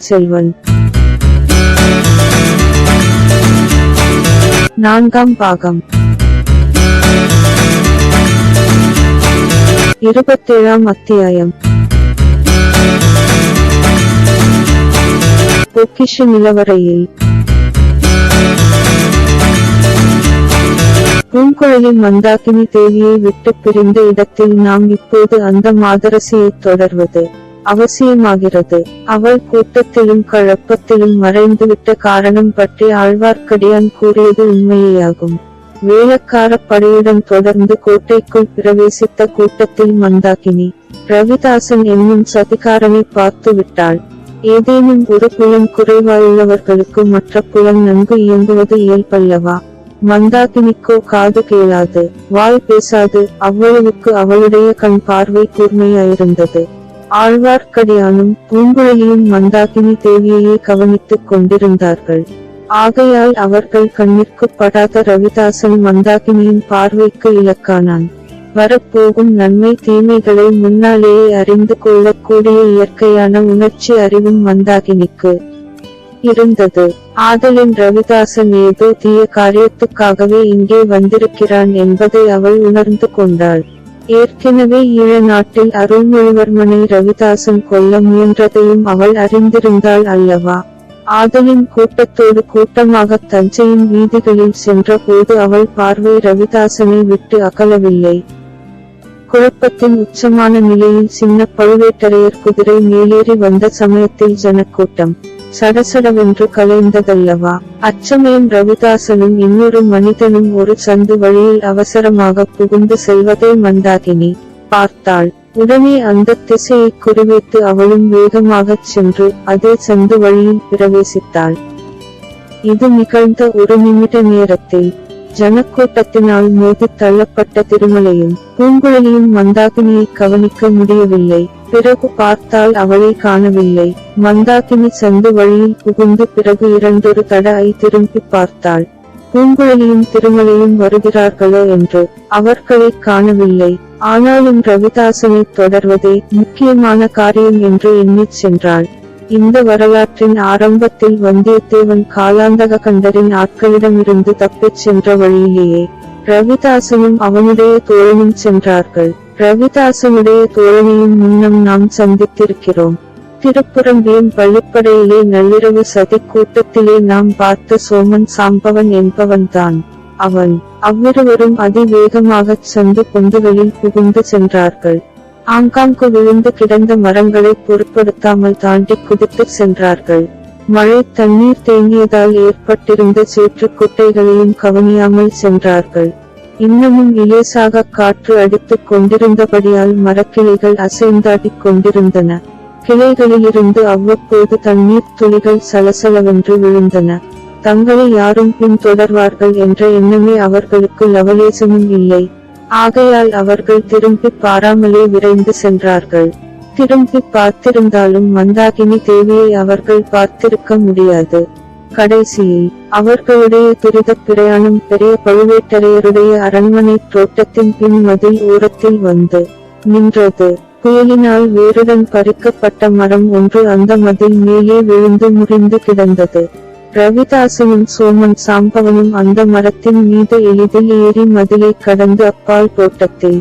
பொன்னியின் செல்வன். நான்காம் பாகம். இருபத்தேழாம் அத்தியாயம். பொக்கிஷ நிலவரையில். பூங்குழலி மந்தாகினி தேவியை விட்டு பிரிந்த இடத்தில் நாம் இப்போது அந்த மாதரசியை தொடர்வது. அவசியமாகிறது. அவள் கூட்டத்திலும் கழப்பத்திலும் மறைந்துவிட்ட காரணம் பற்றி ஆழ்வார்க்கடியான் கூறியது உண்மையேயாகும். வேளக்கார படையுடன் தொடர்ந்து கோட்டைக்குள் பிரவேசித்த கூட்டத்தில் மந்தாகினி ரவிதாசன் என்னும் சதிகாரனை பார்த்து விட்டாள். ஏதேனும் ஒரு புலன் குறைவாயுள்ளவர்களுக்கு மற்ற புலம் நன்கு இயங்குவது இயல்பல்லவா? மந்தாகினிக்கோ காது கேளாது வாய் பேசாது அவ்வளவுக்கு அவளுடைய கண் பார்வை கூர்மையாயிருந்தது. ஆழ்வார்க்கடியானும் பூங்குழலியும் மந்தாகினி தேவியையே கவனித்துக் கொண்டிருந்தார்கள். ஆகையால் அவர்கள் கண்ணிற்கு படாத ரவிதாசன் மந்தாகினியின் பார்வைக்கு இலக்கானான். வரப்போகும் நன்மை தீமைகளை முன்னாலேயே அறிந்து கொள்ளக்கூடிய இயற்கையான உணர்ச்சி அறிவும் மந்தாகினிக்கு இருந்தது. ஆதலின் ரவிதாசன் ஏதோ தீய காரியத்துக்காகவே இங்கே வந்திருக்கிறான் என்பதை அவள் உணர்ந்து கொண்டாள். ஏற்கனவே ஈழ நாட்டில் அருள்மொழிவர்மனை ரவிதாசன் கொல்ல முயன்றதையும் அவள் அறிந்திருந்தாள் அல்லவா? ஆதலின் கூட்டத்தோடு கூட்டமாக தஞ்சையின் வீதிகளில் சென்ற போது அவள் பார்வை ரவிதாசனை விட்டு அகலவில்லை. குழப்பத்தின் உச்சமான நிலையில் சின்ன பழுவேட்டரையர் குதிரை மேலேறி வந்த சமயத்தில் ஜனக்கூட்டம். சடசடவென்று கலைந்ததல்லவா? அச்சமயம் ரவிதாசனும் இன்னொரு மனிதனும் ஒரு சந்து வழியில் அவசரமாக புகுந்து செல்வதை மந்தாகினி பார்த்தாள் உடனே அந்த திசையை குறிவைத்து அவளும் வேகமாகச் சென்று அதே சந்து வழியில் பிரவேசித்தாள். இது நிகழ்ந்த ஒரு நிமிட நேரத்தில். ஜனக்கூட்டத்தினால் மோதித் தள்ளப்பட்ட திருமலையும் பூங்குழலியும் மந்தாகினியை கவனிக்க முடியவில்லை. பிறகு பார்த்தால் அவளை காணவில்லை. மந்தாகினி சந்து வழியில் புகுந்து பிறகு இரண்டொரு தடவை திரும்பி பார்த்தாள். பூங்குழலியும் திருமலையும் வருகிறார்களோ என்று அவர்களை காணவில்லை. ஆனாலும் ரவிதாசனை தொடர்வதே முக்கியமான காரியம் என்று எண்ணிச் சென்றாள். இந்த வரலாற்றின் ஆரம்பத்தில் வந்தியத்தேவன் காலாந்தக கண்டரின் ஆட்களிடமிருந்து தப்பிச் சென்ற வழியிலேயே ரவிதாசனும் அவனுடைய தோழனும் சென்றார்கள். ரவிதாசனுடைய தோழனையும் முன்னம் நாம் சந்தித்திருக்கிறோம். திருப்புறம்பியம் பள்ளிப்படையிலே நள்ளிரவு சதி கூட்டத்திலே நாம் பார்த்த சோமன் சாம்பவன் என்பவன்தான். அவன் அவ்விருவரும் அதிவேகமாகச் சந்து பொந்துகளில் புகுந்து சென்றார்கள். ஆங்காங்கு விழுந்து கிடந்த மரங்களை பொருட்படுத்தாமல் தாண்டி குதித்து சென்றார்கள். மழை தண்ணீர் தேங்கியதால் ஏற்பட்டிருந்த சேற்றுக் குட்டைகளையும் கவனியாமல் சென்றார்கள். இன்னமும் இலேசாக காற்று அடித்துக் கொண்டிருந்தபடியால் மரக்கிளைகள் அசைந்தாடிக் கொண்டிருந்தன. கிளைகளிலிருந்து அவ்வப்போது தண்ணீர் துளிகள் சலசலவென்று விழுந்தன. தங்களை யாரும் பின் தொடர்வார்கள் என்ற எண்ணமே அவர்களுக்கு லவலேசமும் இல்லை. ஆகையால் அவர்கள் திரும்பி பாராமலே விரைந்து சென்றார்கள். திரும்பி பார்த்திருந்தாலும் மந்தாகினி தேவியை அவர்கள் பார்த்திருக்க முடியாது. கடைசியில் அவர்களுடைய துரித பிரயாணம் பெரிய பழுவேட்டரையருடைய அரண்மனை தோட்டத்தின் பின் மதில் ஓரத்தில் வந்து நின்றது. புயலினால் வேறுடன் பறிக்கப்பட்ட மரம் ஒன்று அந்த மதில் மேலே விழுந்து முறிந்து கிடந்தது. ரவிதாசனும் சோமன் சாம்பவனும் அந்த மரத்தின் மீது எளிதில் ஏறி மதிலை கடந்து அப்பால் தோட்டத்தில்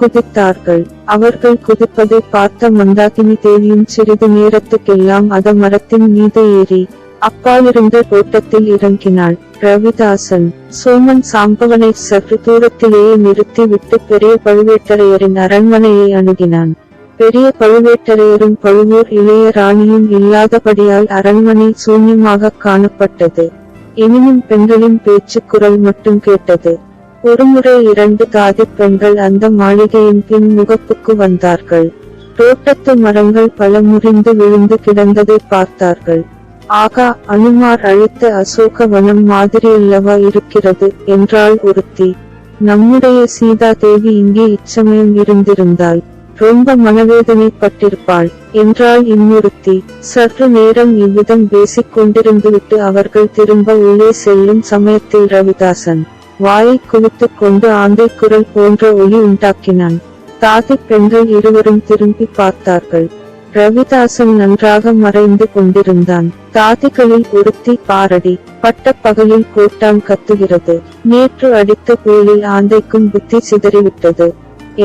குதித்தார்கள். அவர்கள் குதிப்பதை பார்த்த மந்தாகினி தேவியும் சிறிது நேரத்துக்கெல்லாம் அத மரத்தின் மீது ஏறி அப்பாலிருந்த தோட்டத்தில் இறங்கினாள். ரவிதாசன் சோமன் சாம்பவனை சற்று தூரத்திலேயே நிறுத்தி விட்டு பெரிய பழுவேட்டரையரின் அரண்மனையை அணுகினான். பெரிய பழுவேட்டரையரும் பழுவூர் இளைய ராணியும் இல்லாதபடியால் அரண்மனை சூன்யமாகக் காணப்பட்டது. எனினும் பெண்களின் பேச்சு குரல் மட்டும் கேட்டது. ஒருமுறை இரண்டு தாதி பெண்கள் அந்த மாளிகையின் பின் முகப்புக்கு வந்தார்கள். தோட்டத்து மரங்கள் பல முறிந்து விழுந்து கிடந்ததை பார்த்தார்கள். ஆகா அனுமார் அழித்த அசோக வனம் மாதிரியல்லவா இருக்கிறது? என்றாள் ஒருத்தி. நம்முடைய சீதா தேவி இங்கே இச்சமயம் இருந்திருந்தாள். ரொம்ப மனவேதனைப்பட்டிருப்பாள். என்றாள் இன்னொருத்தி சற்று நேரம் இவ்விதம் பேசிக் கொண்டிருந்துவிட்டு அவர்கள் திரும்ப உள்ளே செல்லும் சமயத்தில் ரவிதாசன் வாயை குவித்துக் கொண்டு ஆந்தை குரல் போன்ற ஒலி உண்டாக்கினான். தாதி பெண்கள் இருவரும் திரும்பி பார்த்தார்கள். ரவிதாசன் நன்றாக மறைந்து கொண்டிருந்தான். தாதிகளில் ஒருத்தி பாரடி பட்ட பகலில் கோட்டான் கத்துகிறது. நேற்று அடித்த புயலில் ஆந்தைக்கும் புத்தி சிதறிவிட்டது.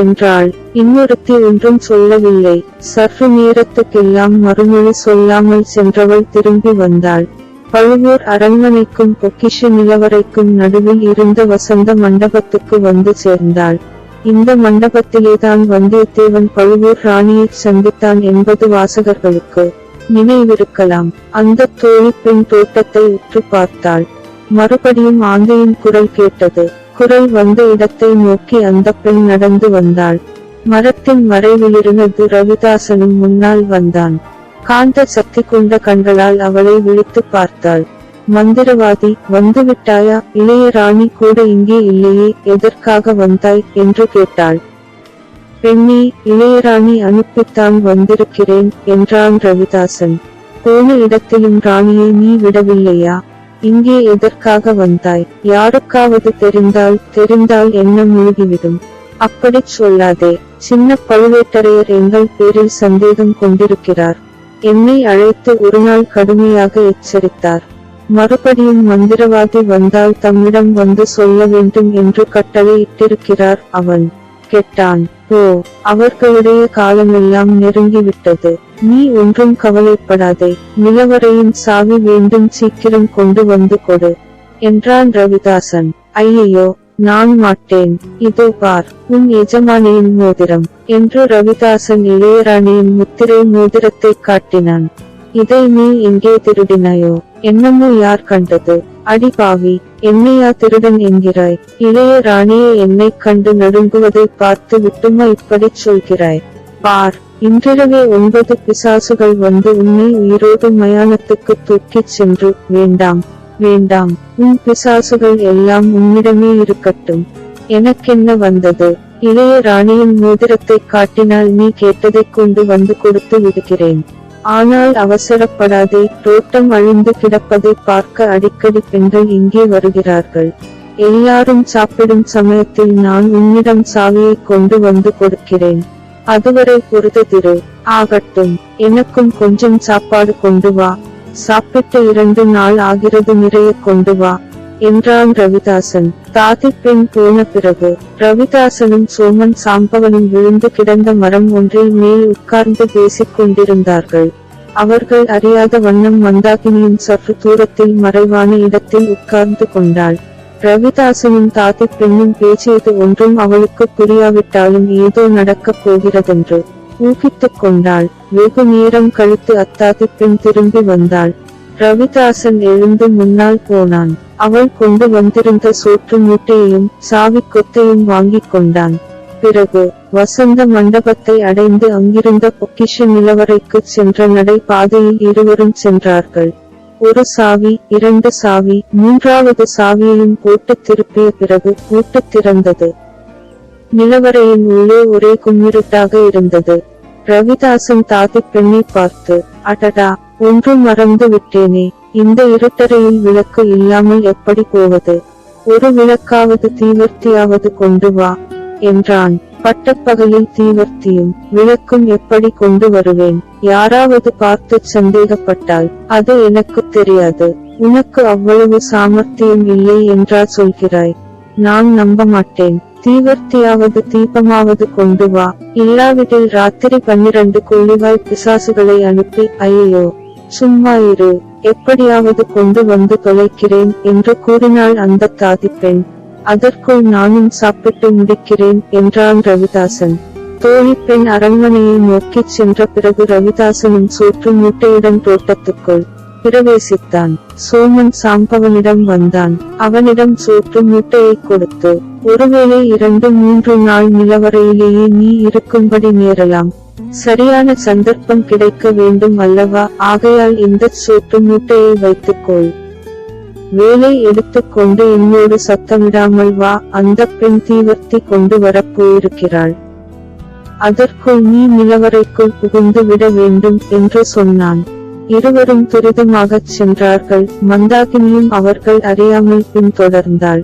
என்றாள். இன்னொருத்தி ஒன்றும் சொல்லவில்லை. சற்று நேரத்துக்கெல்லாம் மறுமொழி சொல்லாமல் சென்றவள் திரும்பி வந்தாள். பழுவூர் அரண்மனைக்கும் பொக்கிஷ நிலவரைக்கும் நடுவில் இருந்த வசந்த மண்டபத்துக்கு வந்து சேர்ந்தாள். இந்த மண்டபத்திலேதான் வந்தியத்தேவன் பழுவூர் ராணியை சந்தித்தான் என்பது வாசகர்களுக்கு நினைவிருக்கலாம். அந்த தோழி பெண் தோட்டத்தை உற்று பார்த்தாள். மறுபடியும் ஆந்தையின் குரல் கேட்டது. குரல் வந்த இடத்தை நோக்கி அந்த பெண் நடந்து வந்தாள். மரத்தின் மறைவிலிருந்து ரவிதாசனும் முன்னால் வந்தான். காந்த சக்தி கொண்ட கண்களால் அவளை விழித்து பார்த்தாள். மந்திரவாதி வந்துவிட்டாயா? இளைய ராணி கூட இங்கே இல்லையே எதற்காக வந்தாய்? என்று கேட்டாள். பெண்ணே இளையராணி அனுப்பித்தான் வந்திருக்கிறேன் என்றான் ரவிதாசன். போன இடத்திலும் ராணியை நீ விடவில்லையா? இங்கே எதற்காக வந்தாய்? யாருக்காவது தெரிந்தால் தெரிந்தால் என்ன மூழ்கிவிடும்? அப்படிச் சொல்லாதே. சின்ன பழுவேட்டரையர் எங்கள் பேரில் சந்தேகம் கொண்டிருக்கிறார். என்னை அழைத்து ஒருநாள் கடுமையாக எச்சரித்தார். மறுபடியும் மந்திரவாதி வந்தால் தம்மிடம் வந்து சொல்ல வேண்டும் என்று கட்டளை இட்டிருக்கிறார் அவன். கெட்டான். ஓ அவர்களுடைய காலமெல்லாம் நெருங்கிவிட்டது. நீ ஒன்றும் கவலைப்படாதே. நிலவரையின் சாவி வேண்டும் சீக்கிரம் கொண்டு வந்து கொடு. என்றான் ரவிதாசன். ஐயையோ நான் மாட்டேன். இதோ பார் உன் எஜமானியின் மோதிரம். என்று ரவிதாசன் இளையராணியின் முத்திரை மோதிரத்தை காட்டினான். இதை நீ எங்கே திருடினாயோ? என்னமோ யார் கண்டது? அடி பாவி என்னையா திருடன் என்கிறாய்? இளைய ராணியை என்னைக் கண்டு நடுங்குவதை பார்த்து விட்டுமா இப்படிச் சொல்கிறாய்? பார் இன்றிரவே ஒன்பது பிசாசுகள் வந்து உன்னை உயிரோடு மயானத்துக்கு தூக்கிச் சென்று வேண்டாம் வேண்டாம் உன் பிசாசுகள் எல்லாம் உன்னிடமே இருக்கட்டும். எனக்கென்ன வந்தது? இளைய ராணியின் மோதிரத்தை காட்டினால் நீ கேட்டதைக் கொண்டு வந்து கொடுத்து விடுகிறேன். ஆனால் அவசரப்படாதே தோட்டம் அழிந்து கிடப்பதை பார்க்க அடிக்கடி பெண்கள் இங்கே வருகிறார்கள். எல்லாரும் சாப்பிடும் சமயத்தில் நான் உன்னிடம் சாவியை கொண்டு வந்து கொடுக்கிறேன். அதுவரை பொறுத்ததிரு ஆகட்டும் எனக்கும் கொஞ்சம் சாப்பாடு கொண்டு வா. சாப்பிட்டு இரண்டு நாள் ஆகிறது நிறைய கொண்டு வா என்றான் ரவிதாசன். தாதி பெண் போன பிறகு ரவிதாசனும் சோமன் சாம்பவனும் விழுந்து கிடந்த மரம் ஒன்றில் மேல் உட்கார்ந்து பேசிக் கொண்டிருந்தார்கள். அவர்கள் அறியாத வண்ணம் மந்தாகினியும் சற்று தூரத்தில் மறைவான இடத்தில் உட்கார்ந்து கொண்டாள். ரவிதாசனும் தாதி பெண்ணும் பேசியது ஒன்றும் அவளுக்கு புரியாவிட்டாலும் ஏதோ நடக்கப் போகிறதென்று ஊகித்துக் கொண்டாள். வெகு நேரம் கழித்து அத்தாதி பெண் திரும்பி வந்தாள். ரவிதாசன் எழுந்து முன்னால் போனான். அவள் கொண்டு வந்திருந்த சோற்று மூட்டையையும் சாவி கொத்தையும் வாங்கிக் கொண்டான். பிறகு வசந்த மண்டபத்தை அடைந்து அங்கிருந்த பொக்கிஷ நிலவரைக்கு சென்ற நடை பாதையில் இருவரும் சென்றார்கள். ஒரு சாவி இரண்டு சாவி மூன்றாவது சாவியையும் போட்டு திருப்பிய பிறகு பூட்டு திறந்தது. நிலவரையின் உள்ளே ஒரே கும்மிருட்டாக இருந்தது. ரவிதாசன் தாதி பெண்ணை பார்த்து அடடா ஒன்று மறந்து விட்டேனே இந்த இருட்டறையில் விளக்கு இல்லாமல் எப்படி போவது? ஒரு விளக்காவது தீவர்த்தியாவது கொண்டு வா என்றான். பட்டப்பகலில் தீவர்த்தியும் விளக்கும் எப்படி கொண்டு வருவேன்? யாராவது பார்த்து சந்தேகப்பட்டால் அது எனக்கு தெரியாது. உனக்கு அவ்வளவு சாமர்த்தியம் இல்லை என்றா சொல்கிறாய். நான் நம்ப மாட்டேன் தீவர்த்தியாவது தீபமாவது கொண்டு வா. இல்லாவிடில் ராத்திரி பன்னிரண்டு கொள்ளிவாய் பிசாசுகளை அனுப்பி ஐயோ சும்மா இரு. எப்படியாவது கொண்டு வந்து தொலைக்கிறேன் என்று கூறினாள் அந்த தாதி பெண். அதற்குள் நானும் சாப்பிட்டு முடிக்கிறேன் என்றான் ரவிதாசன். தோழி பெண் அரண்மனையை நோக்கிச் சென்ற பிறகு ரவிதாசனும் சோற்று மூட்டையுடன் தோட்டத்துக்குள் பிரவேசித்தான். சோமன் சாம்பவனிடம் வந்தான். அவனிடம் சோற்று மூட்டையை கொடுத்து ஒருவேளை இரண்டு மூன்று நாள் நிலவரையிலேயே நீ இருக்கும்படி நேரலாம். சரியான சந்தர்ப்பம் கிடைக்க வேண்டும் அல்லவா? ஆகையால் இந்த சோற்று மூட்டையை வைத்துக்கொள். வேலை எடுத்துக்கொண்டு என்னோடு சத்தமிடாமல் வா அந்த பெண் தீவர்த்தி கொண்டு வரப் போயிருக்கிறாள் அதற்குள் நீ நிலவரைக்குள் புகுந்து விட வேண்டும் என்று சொன்னான். இருவரும் துரிதமாகச் சென்றார்கள் மந்தாகினியும் அவர்கள் அறியாமல் பின்தொடர்ந்தாள்.